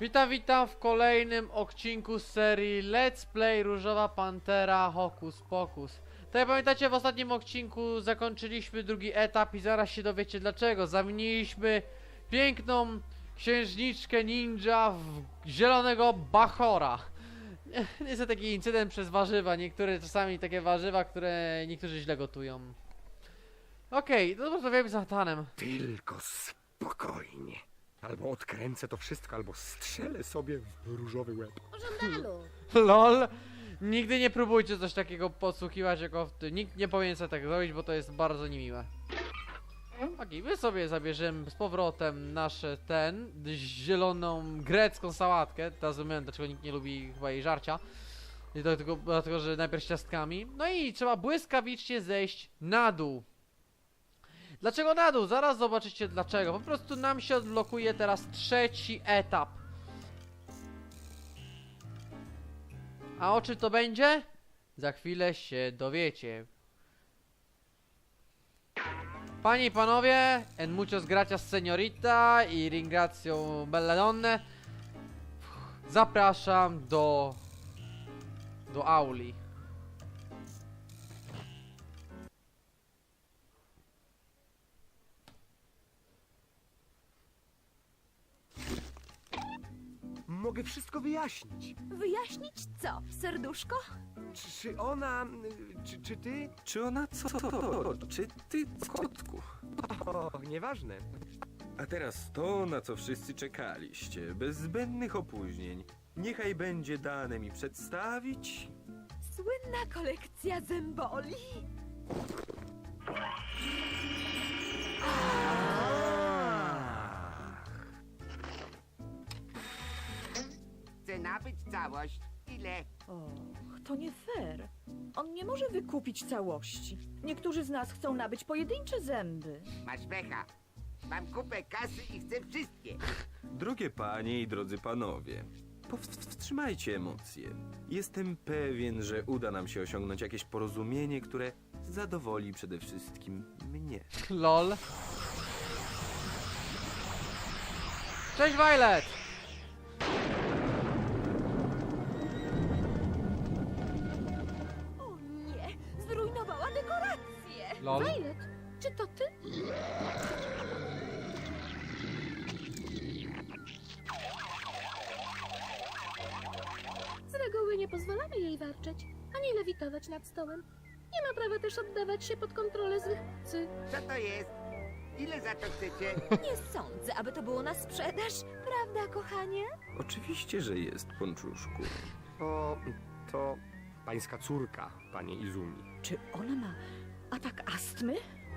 Witam, witam w kolejnym odcinku z serii Let's Play Różowa Pantera Hokus Pokus. Tak jak pamiętacie, w ostatnim odcinku zakończyliśmy drugi etap i zaraz się dowiecie dlaczego. Zamieniliśmy piękną księżniczkę ninja w zielonego bachora. Jest to taki incydent przez warzywa, niektóre czasami takie warzywa, które niektórzy źle gotują. Okej, no to rozmawiamy z Natanem. Tylko spokojnie. Albo odkręcę to wszystko, albo strzelę sobie w różowy łeb. Żądalu. LOL. Nigdy nie próbujcie coś takiego podsłuchiwać jako w ty. Nikt nie powinien sobie tak zrobić, bo to jest bardzo niemiłe. Okej, my sobie zabierzemy z powrotem nasze ten, zieloną grecką sałatkę. Teraz rozumiem, dlaczego nikt nie lubi chyba jej żarcia. I dlatego, dlatego, że najpierw z ciastkami. No i trzeba błyskawicznie zejść na dół. Dlaczego na dół? Zaraz zobaczycie dlaczego. Po prostu nam się odblokuje teraz trzeci etap. A o czym to będzie? Za chwilę się dowiecie. Panie i panowie, en muchos gracias señorita i ringrazio belle donne. Zapraszam do do auli. Mogę wszystko wyjaśnić. Wyjaśnić co? Serduszko? Czy, czy ona, y, czy, czy ty? Czy ona co? Czy ty kotku? O, nieważne. A teraz to, na co wszyscy czekaliście, bez zbędnych opóźnień. Niechaj będzie dane mi przedstawić. Słynna kolekcja zęboli. Całość. Ile? Och, to nie fair. On nie może wykupić całości. Niektórzy z nas chcą nabyć pojedyncze zęby. Masz pecha. Mam kupę kasy i chcę wszystkie. Drogie panie i drodzy panowie, powstrzymajcie emocje. Jestem pewien, że uda nam się osiągnąć jakieś porozumienie, które zadowoli przede wszystkim mnie. LOL. Cześć Violet! LOL. Violet, czy to ty? Z reguły nie pozwalamy jej warczeć, ani lewitować nad stołem. Nie ma prawa też oddawać się pod kontrolę złych psy. Co to jest? Ile za to chcecie? Nie sądzę, aby to było na sprzedaż. Prawda, kochanie? Oczywiście, że jest, ponczuszku. O, to pańska córka, panie Izumi. Czy ona ma atak astmy?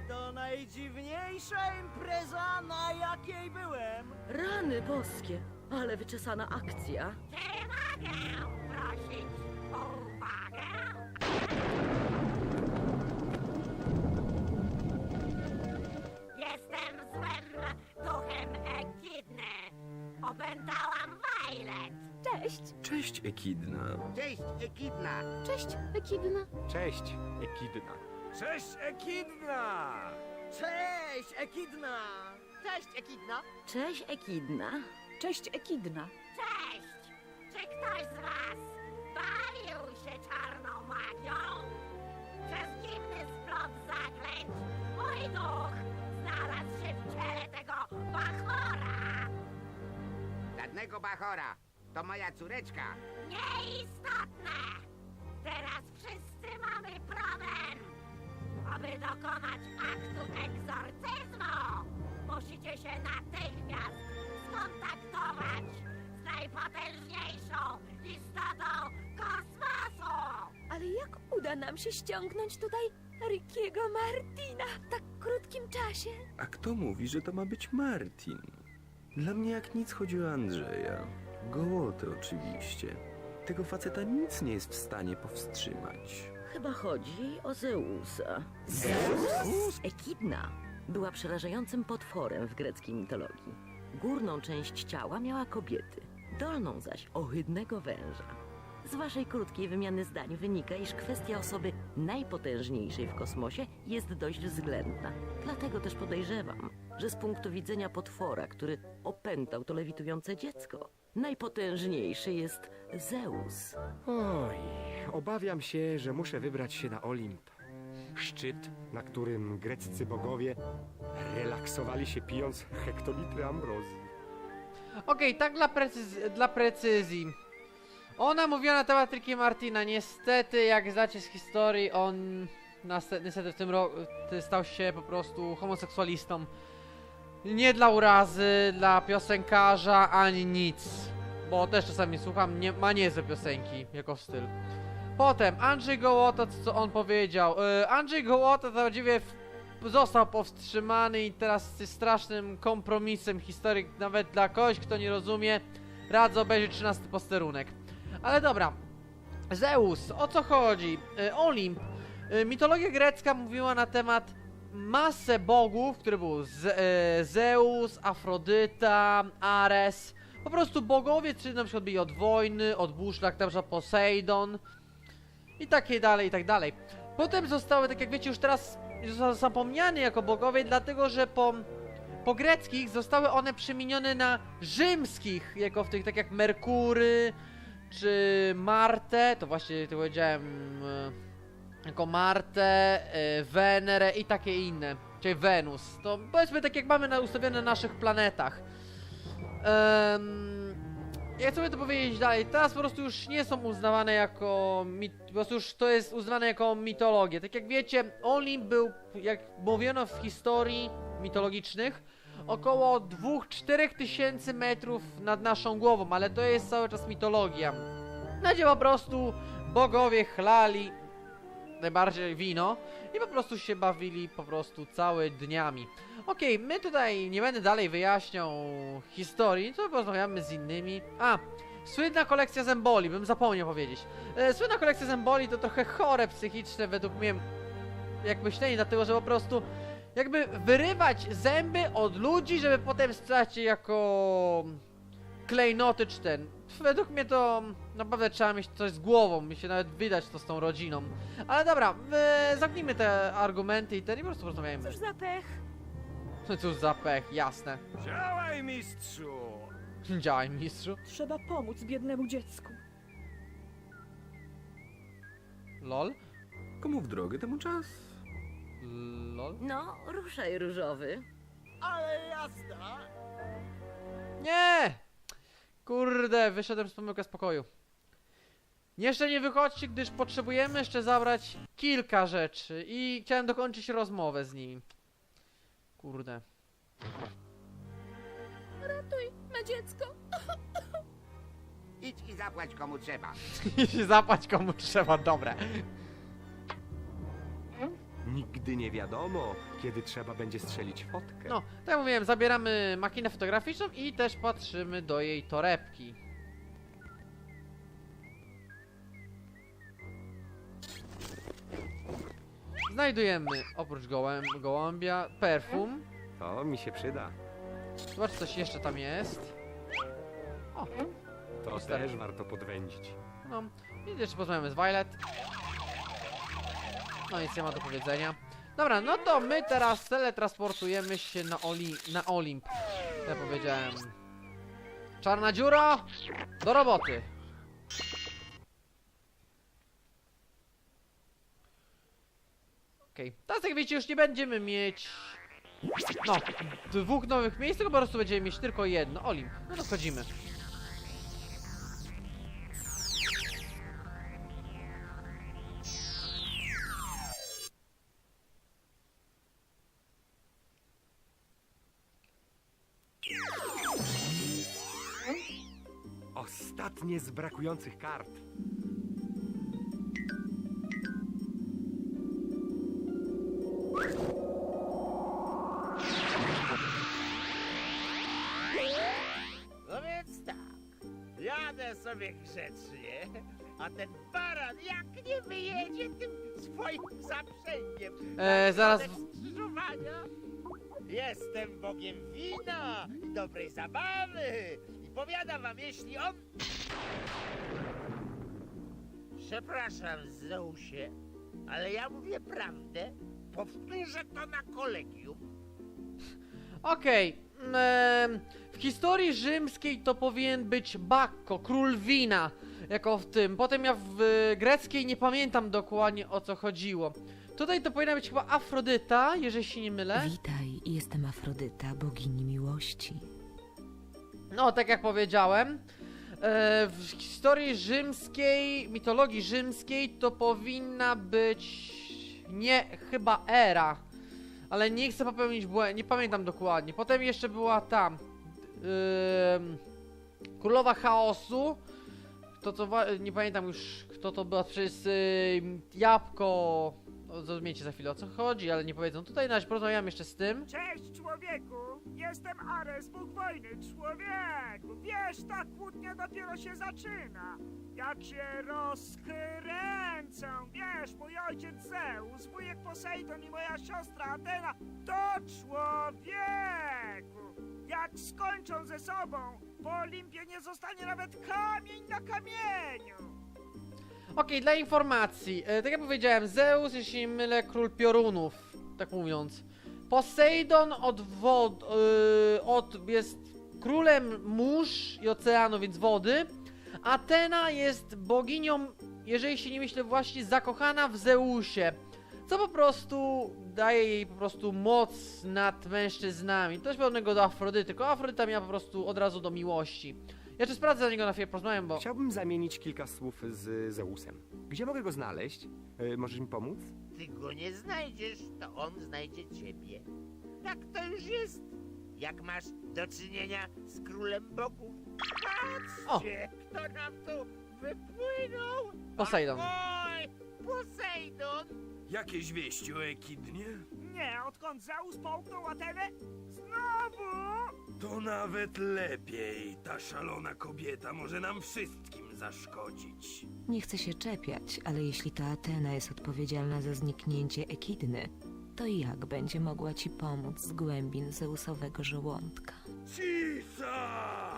To najdziwniejsza impreza, na jakiej byłem. Rany boskie, ale wyczesana akcja. Jestem złym duchem Ekidny. Opętałam Violet. Cześć. Cześć, Ekidna. Cześć, Ekidna. Cześć, Ekidna. Cześć, Ekidna. Cześć, Ekidna! Cześć, Ekidna! Cześć, Ekidno. Cześć, Ekidna. Cześć, Ekidna. Cześć! Czy ktoś z was bawił się czarną magią? Przez dziwny splot zaklęć mój duch znalazł się w ciele tego bachora. Żadnego bachora. To moja córeczka. Nieistotne! Teraz wszyscy mamy problem! Aby dokonać aktu egzorcyzmu, musicie się natychmiast skontaktować z najpotężniejszą istotą kosmosu! Ale jak uda nam się ściągnąć tutaj Rickiego Martina w tak krótkim czasie? A kto mówi, że to ma być Martin? Dla mnie jak nic chodzi o Andrzeja. Gołotę oczywiście. Tego faceta nic nie jest w stanie powstrzymać. Chyba chodzi o Zeusa. Zeus? Ekidna była przerażającym potworem w greckiej mitologii. Górną część ciała miała kobiety, dolną zaś ohydnego węża. Z waszej krótkiej wymiany zdań wynika, iż kwestia osoby najpotężniejszej w kosmosie jest dość względna. Dlatego też podejrzewam, że z punktu widzenia potwora, który opętał to lewitujące dziecko, Najpotężniejszy jest Zeus. Oj, obawiam się, że muszę wybrać się na Olimp. Szczyt, na którym greccy bogowie relaksowali się pijąc hektolitry ambrozji. Okej, tak dla, precyz- dla precyzji. Ona mówiła na temat Ricky Martina. Niestety, jak znacie z historii, on niestety w tym roku stał się po prostu homoseksualistą. Nie dla urazy, dla piosenkarza, ani nic. Bo też czasami słucham, nie, ma niezłe piosenki, jako styl. Potem Andrzej Gołota, co- on powiedział. Yy, Andrzej Gołota w, został powstrzymany i teraz jest strasznym kompromisem historii, nawet dla kogoś, kto nie rozumie. Radzę obejrzeć 13 posterunek. Ale dobra. Zeus, o co chodzi? Y, Olimp. Y, mitologia grecka mówiła na temat masę bogów, które był Ze y, Zeus, Afrodyta, Ares. Po prostu bogowie, czy na przykład byli od wojny, od burz, jak na przykład Poseidon. I takie dalej, i tak dalej. Potem zostały, tak jak wiecie, już teraz zapomniane jako bogowie, dlatego że po, po greckich zostały one przemienione na rzymskich, jako w tych, tak jak Merkury, czy Martę, to właśnie to powiedziałem, e, jako Martę, e, Wenerę i takie inne, czyli Wenus. To powiedzmy tak jak mamy na, ustawione na naszych planetach. Um, jak sobie to powiedzieć dalej, teraz po prostu już nie są uznawane jako mit, po prostu już to jest uznawane jako mitologię. Tak jak wiecie, Olimp był, jak mówiono w historii mitologicznych, około 2-4 tysięcy metrów nad naszą głową, ale to jest cały czas mitologia. Na po prostu bogowie chlali najbardziej wino i po prostu się bawili po prostu całe dniami. Okej, my tutaj nie będę dalej wyjaśniał historii, to porozmawiamy z innymi. A, słynna kolekcja zemboli, bym zapomniał powiedzieć. E, słynna kolekcja zemboli to trochę chore psychiczne według mnie, jak myślenie, dlatego że po prostu jakby wyrywać zęby od ludzi, żeby potem sprzedać je jako klejnoty czy ten. Według mnie to naprawdę trzeba mieć coś z głową, mi się nawet widać to z tą rodziną. Ale dobra, e, zamknijmy te argumenty i ten i po prostu porozmawiajmy. Cóż za pech. Cóż za pech, jasne. Działaj, mistrzu! Działaj, mistrzu. Trzeba pomóc biednemu dziecku. Lol. Komu w drogę, temu czas. Lol. No, ruszaj różowy. Ale jasna! Nie! Kurde, wyszedłem z pomyłka z pokoju. Jeszcze nie wychodźcie, gdyż potrzebujemy jeszcze zabrać kilka rzeczy i chciałem dokończyć rozmowę z nimi. Kurde. Ma dziecko. Idź i zapłać komu trzeba. Jeśli zapłać komu trzeba, dobre. Nigdy nie wiadomo, kiedy trzeba będzie strzelić fotkę. No, tak jak mówiłem, zabieramy makinę fotograficzną i też patrzymy do jej torebki. Znajdujemy oprócz gołęb gołębia perfum. To mi się przyda. Zobacz, coś jeszcze tam jest. O, To Wystarczy. też warto podwędzić. no. I jeszcze porozmawiamy z Violet. No nic nie ma do powiedzenia. Dobra, no to my teraz teletransportujemy się na, Oli na Olimp. Ja powiedziałem. Czarna dziura! Do roboty! Okej, teraz jak wiecie już nie będziemy mieć... No, dwóch nowych miejsc, tylko po prostu będziemy mieć tylko jedno. Olimp, no to wchodzimy. Ostatnie z brakujących kart. No więc tak, jadę sobie grzecznie, a ten baran jak nie wyjedzie tym swoim zaprzęgiem E, na zaraz- środek skrzyżowania. Jestem bogiem wina i dobrej zabawy i powiadam wam, jeśli on... Przepraszam, Zeusie, ale ja mówię prawdę. Powtórzę to na kolegium. Okej, w historii rzymskiej to powinien być Bakko, król wina, jako w tym. Potem ja w e, greckiej nie pamiętam dokładnie o co chodziło. Tutaj to powinna być chyba Afrodyta, jeżeli się nie mylę. Witaj, jestem Afrodyta, bogini miłości. No, tak jak powiedziałem, e, w historii rzymskiej, mitologii rzymskiej to powinna być nie chyba Era, ale nie chcę popełnić błędu, nie pamiętam dokładnie. Potem jeszcze była tam ym, Królowa Chaosu, to co, nie pamiętam już kto to była, przez ym, Jabłko, zrozumiecie za chwilę o co chodzi, ale nie powiedzą. Tutaj na razie porozmawiam jeszcze z tym. Cześć, człowieku! Jestem Ares, Bóg wojny, człowieku! Wiesz, ta kłótnia dopiero się zaczyna! Jak się rozkręcą! Wiesz, mój ojciec Zeus, wujek Posejdon i moja siostra Atena to człowieku! Jak skończą ze sobą, po Olimpie nie zostanie nawet kamień na kamieniu! Okej, dla informacji, e, tak jak powiedziałem, Zeus, jeśli nie mylę, król piorunów, tak mówiąc. Posejdon od wod, e, od, jest królem mórz i oceanu, więc wody. Atena jest boginią, jeżeli się nie myślę, właśnie zakochana w Zeusie. Co po prostu daje jej po prostu moc nad mężczyznami. Coś podobnego do Afrodyty, tylko Afrodyta miała po prostu od razu do miłości. Ja jeszcze sprawdzę za niego na chwilę, porozmawiam, bo... Chciałbym zamienić kilka słów z Zeusem. Gdzie mogę go znaleźć? E, możesz mi pomóc? Ty go nie znajdziesz, to on znajdzie ciebie. Tak to już jest. Jak masz do czynienia z królem bogów. Patrzcie, kto nam tu wypłynął! Posejdon. Oj, Posejdon! Jakieś wieści o Ekidnie? Nie, odkąd Zeus połknął Atenę? Znowu! To nawet lepiej. Ta szalona kobieta może nam wszystkim zaszkodzić. Nie chcę się czepiać, ale jeśli to Atena jest odpowiedzialna za zniknięcie Ekidny, to jak będzie mogła ci pomóc z głębin Zeusowego żołądka? Cisa!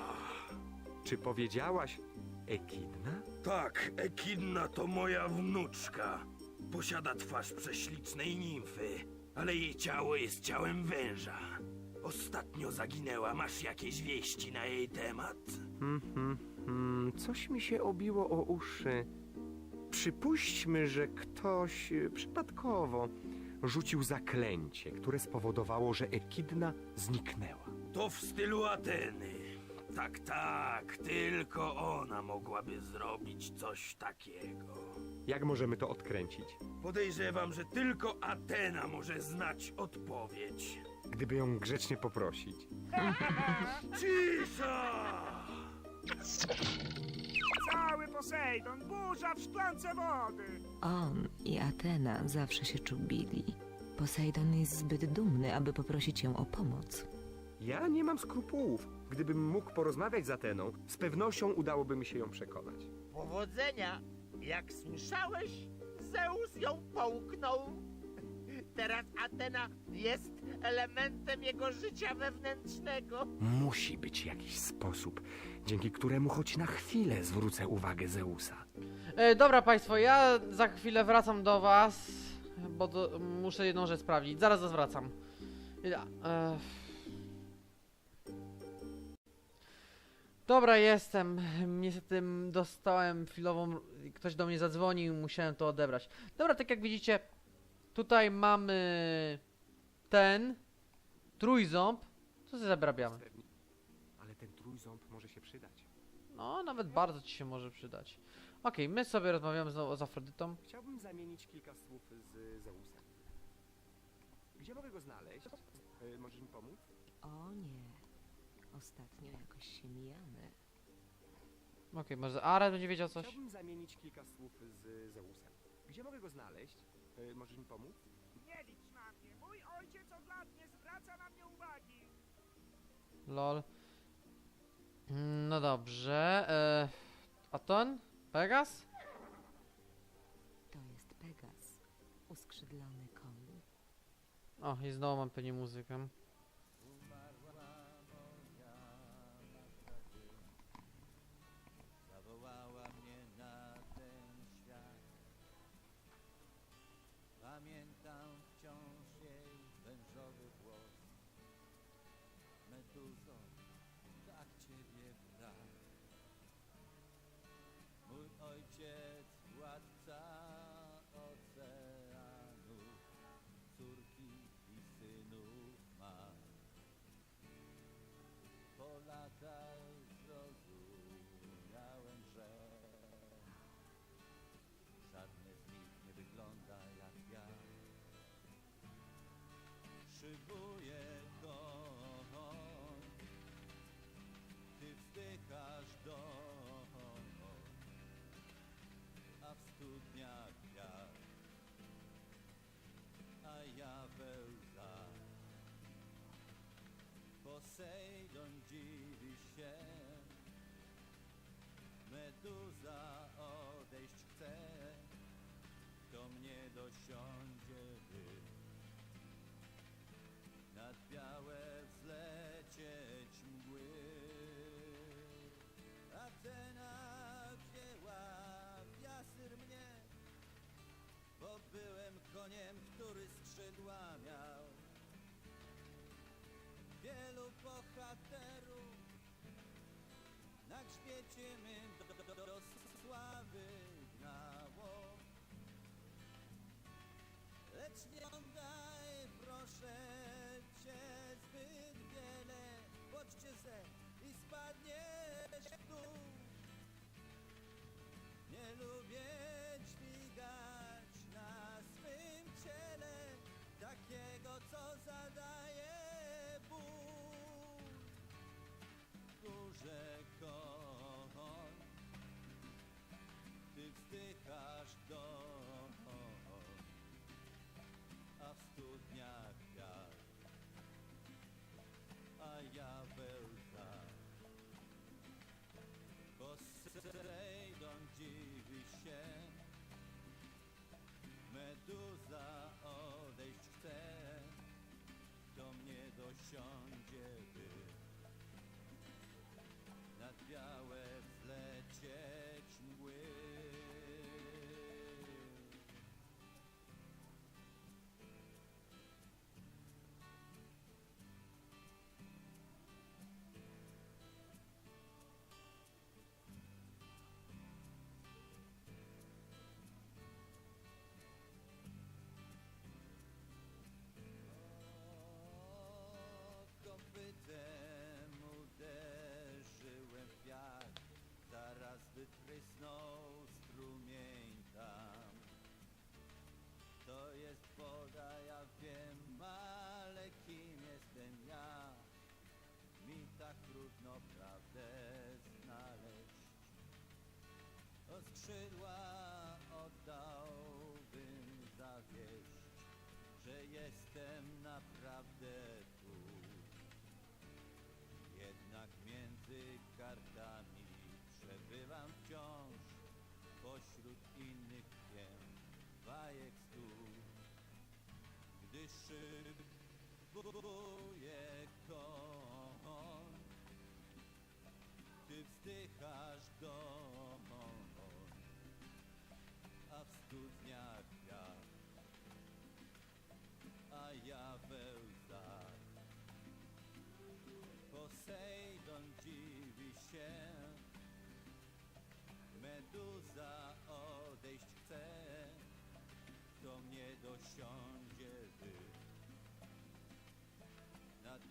Czy powiedziałaś Ekidna? Tak, Ekidna to moja wnuczka. Posiada twarz prześlicznej nimfy, ale jej ciało jest ciałem węża. Ostatnio zaginęła. Masz jakieś wieści na jej temat? Mhm, hmm, coś mi się obiło o uszy. Przypuśćmy, że ktoś e, przypadkowo rzucił zaklęcie, które spowodowało, że Ekidna zniknęła. To w stylu Ateny. Tak, tak, tylko ona mogłaby zrobić coś takiego. Jak możemy to odkręcić? Podejrzewam, że tylko Atena może znać odpowiedź. Gdyby ją grzecznie poprosić. Cisza! Cały Posejdon, burza w szklance wody! On i Atena zawsze się czubili. Posejdon jest zbyt dumny, aby poprosić ją o pomoc. Ja nie mam skrupułów. Gdybym mógł porozmawiać z Ateną, z pewnością udałoby mi się ją przekonać. Powodzenia! Jak słyszałeś, Zeus ją połknął. Teraz Atena jest elementem jego życia wewnętrznego. Musi być jakiś sposób, dzięki któremu choć na chwilę zwrócę uwagę Zeusa. E, dobra państwo, ja za chwilę wracam do was, bo do, muszę jedną rzecz sprawdzić. Zaraz zwracam. Ja, e... Dobra, jestem. Niestety dostałem chwilową... Ktoś do mnie zadzwonił, musiałem to odebrać. Dobra, tak jak widzicie, tutaj mamy ten trójząb. Co sobie zabrabiamy? Ale ten trójząb może się przydać. No, nawet bardzo ci się może przydać. Okej, my sobie rozmawiamy znowu z Afrodytą. Chciałbym zamienić kilka słów z Zeusem. Gdzie mogę go znaleźć? E, możesz mi pomóc? O nie, ostatnio jakoś się mijamy. Okej, może Ares będzie wiedział coś? Chciałbym zamienić kilka słów z Zeusem. Gdzie mogę go znaleźć? E, możesz mi pomóc? Nie licz na mnie, mój ojciec od lat nie zwraca na mnie uwagi. Lol. Mm, No dobrze. E, Aton? Pegas? To jest Pegas, uskrzydlony koń. O, i znowu mam pewnie muzykę. Szybuje koń, ty wzdychasz do, a w studniach wiatr, a ja we łzach. Posejdon dziwi się, Meduza odejść chce, to mnie dosiądzie koniem, który skrzydła miał. Wielu bohaterów na grzbiecie mym do, do, do sławy dosiądzie by nad skrzydła oddałbym za wieść, że jestem naprawdę tu. Jednak między kartami przebywam wciąż pośród innych wiem bajek stu. Gdy szybuje koń, ty wzdychasz do się, Meduza odejść chce, to mnie dosiądzie by nad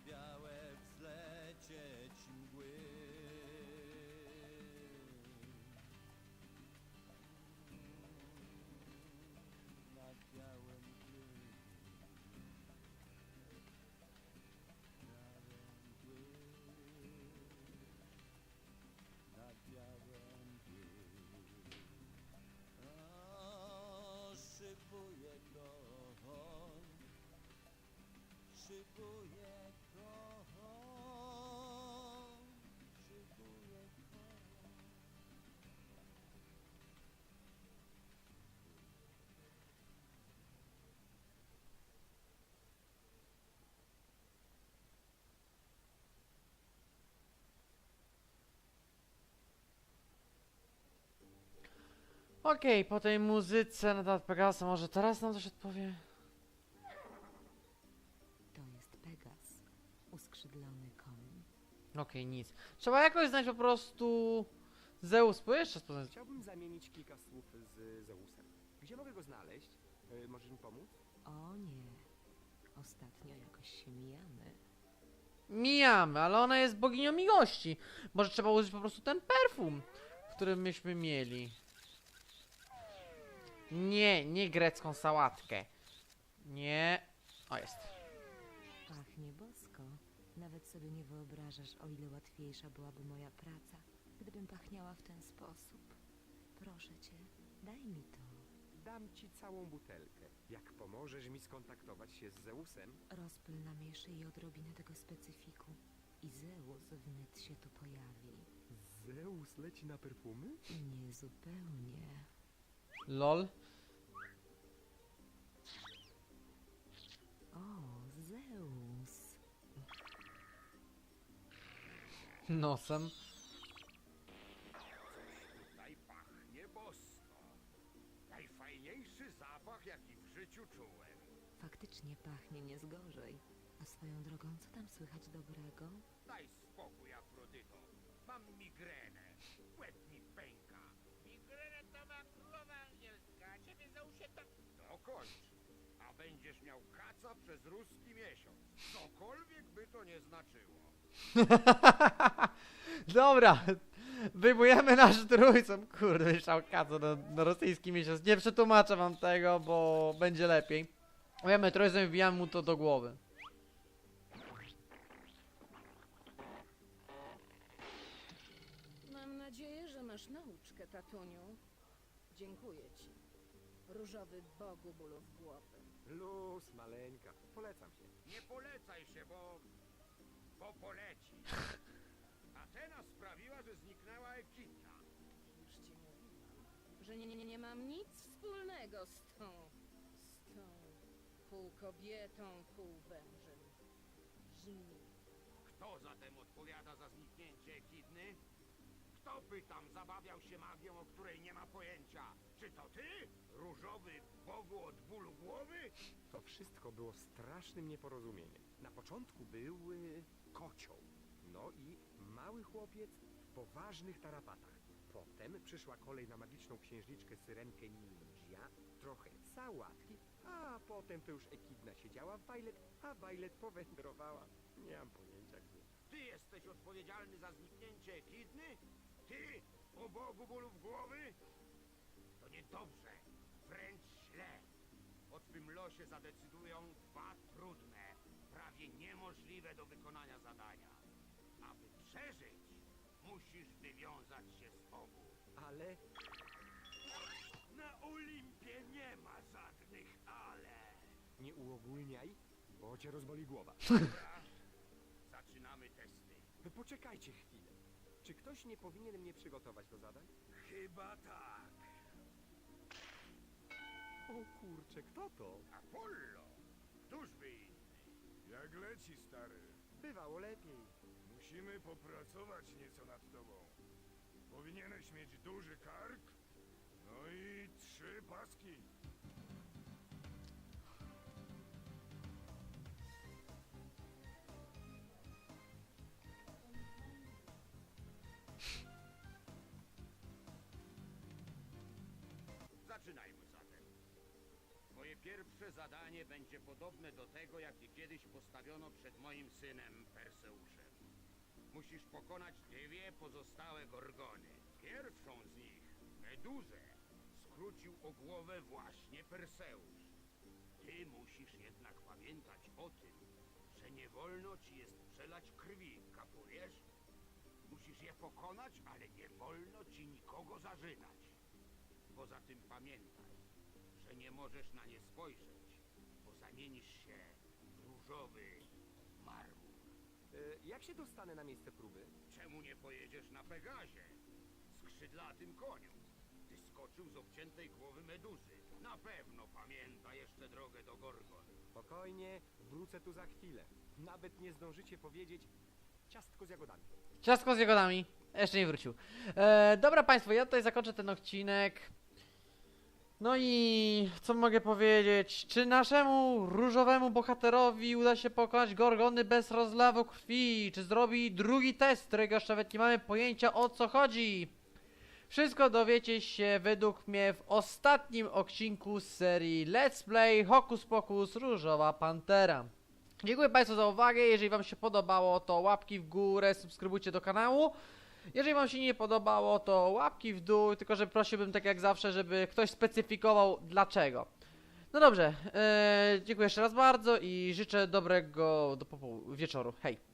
Okej, po tej muzyce na temat Pegasa może teraz nam coś odpowie? To jest Pegas, uskrzydlony skrzydlony koń. Okej, nic. Trzeba jakoś znaleźć po prostu... Zeus, bo jeszcze poznać. Chciałbym zamienić kilka słów z Zeusem. Gdzie mogę go znaleźć? E, możesz mi pomóc? O nie, ostatnio jakoś się mijamy. Mijamy, ale ona jest boginią miłości. Może trzeba użyć po prostu ten perfum, który myśmy mieli. Nie, nie grecką sałatkę. Nie. O, jest. Pachnie bosko. Nawet sobie nie wyobrażasz, o ile łatwiejsza byłaby moja praca, gdybym pachniała w ten sposób. Proszę cię, daj mi to. Dam ci całą butelkę. Jak pomożesz mi skontaktować się z Zeusem, Rozpyl na mej szyi odrobinę tego specyfiku i Zeus wnet się tu pojawi. Zeus leci na perfumy? Nie zupełnie. Lol. O, Zeus. Nosem. Tutaj pachnie bosko. Najfajniejszy zapach, jaki w życiu czułem. Faktycznie pachnie nie z gorzej. A swoją drogą, co tam słychać dobrego? Daj spokój, Afrodyto. Mam migrenę. Łeb mi pęka. Migrenę to ma królowa angielska, a ciebie Zeusie to... Dokończ. A będziesz miał kaca przez ruski miesiąc. Cokolwiek by to nie znaczyło. Dobra. Wyjmujemy nasz trójcą. Kurde, szałkaco na, na rosyjski miesiąc. Nie przetłumaczę wam tego, bo będzie lepiej. Wiemy, trójcą wbijamy mu to do głowy. Mam nadzieję, że masz nauczkę, tatuniu. Dziękuję ci. Różowy bogu bólów głowy. Luz, maleńka. Polecam się. Nie polecaj się, bo... bo poleci. Atena sprawiła, że zniknęła Ekidna. Już ci mówiłam, że nie, nie, nie mam nic wspólnego z tą... z tą... pół kobietą, pół wężem. Żmi. Kto zatem odpowiada za zniknięcie Ekidny? Kto pytam zabawiał się nie ma pojęcia? Czy to ty? Różowy bogu od bólu głowy? To wszystko było strasznym nieporozumieniem. Na początku był y, kocioł. No i mały chłopiec w poważnych tarapatach. Potem przyszła kolej na magiczną księżniczkę Syrenkę Ninja, trochę sałatki, a potem to już Ekidna siedziała w Violet, a Violet powędrowała. Nie mam pojęcia gdzie. Ty jesteś odpowiedzialny za zniknięcie Ekidny? Ty, o bogu bólów głowy? To niedobrze, wręcz źle. O twym losie zadecydują dwa trudne, prawie niemożliwe do wykonania zadania. Aby przeżyć, musisz wywiązać się z obu. Ale Na Olimpie nie ma żadnych ale. nie uogólniaj, bo cię rozboli głowa. Zaczynamy testy. Poczekajcie chwilę. Czy ktoś nie powinien mnie przygotować do zadań? Chyba tak. O kurczę, kto to? Apollo, któż by inny? Jak leci, stary? Bywało lepiej. Musimy popracować nieco nad tobą. Powinieneś mieć duży kark, no i trzy paski. Pierwsze zadanie będzie podobne do tego, jakie kiedyś postawiono przed moim synem Perseuszem. Musisz pokonać dwie pozostałe gorgony. Pierwszą z nich, Meduzę, skrócił o głowę właśnie Perseusz. Ty musisz jednak pamiętać o tym, że nie wolno ci jest przelać krwi, kapujesz? Musisz je pokonać, ale nie wolno ci nikogo zażynać. Poza tym pamiętaj, że nie możesz na nie spojrzeć, bo zamienisz się w różowy marmur. E, jak się dostanę na miejsce próby? Czemu nie pojedziesz na Pegazie? Skrzydlatym koniu. Ty skoczył z obciętej głowy meduzy. Na pewno pamięta jeszcze drogę do Gorgon. Spokojnie, wrócę tu za chwilę. Nawet nie zdążycie powiedzieć ciastko z jagodami. Ciastko z jagodami. Jeszcze nie wrócił. E, dobra Państwo, ja tutaj zakończę ten odcinek. No i co mogę powiedzieć? Czy naszemu różowemu bohaterowi uda się pokonać Gorgony bez rozlawu krwi? Czy zrobi drugi test, którego jeszcze nawet nie mamy pojęcia o co chodzi? Wszystko dowiecie się według mnie w ostatnim odcinku z serii Let's Play Hokus Pokus Różowa Pantera. Dziękuję Państwu za uwagę, jeżeli Wam się podobało to łapki w górę, subskrybujcie do kanału. Jeżeli Wam się nie podobało to łapki w dół, tylko że prosiłbym tak jak zawsze, żeby ktoś specyfikował dlaczego. No dobrze, e, dziękuję jeszcze raz bardzo i życzę dobrego do wieczoru. Hej!